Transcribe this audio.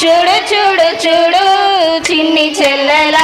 చూడు చూడు చూడు చిన్ని చెల్లెల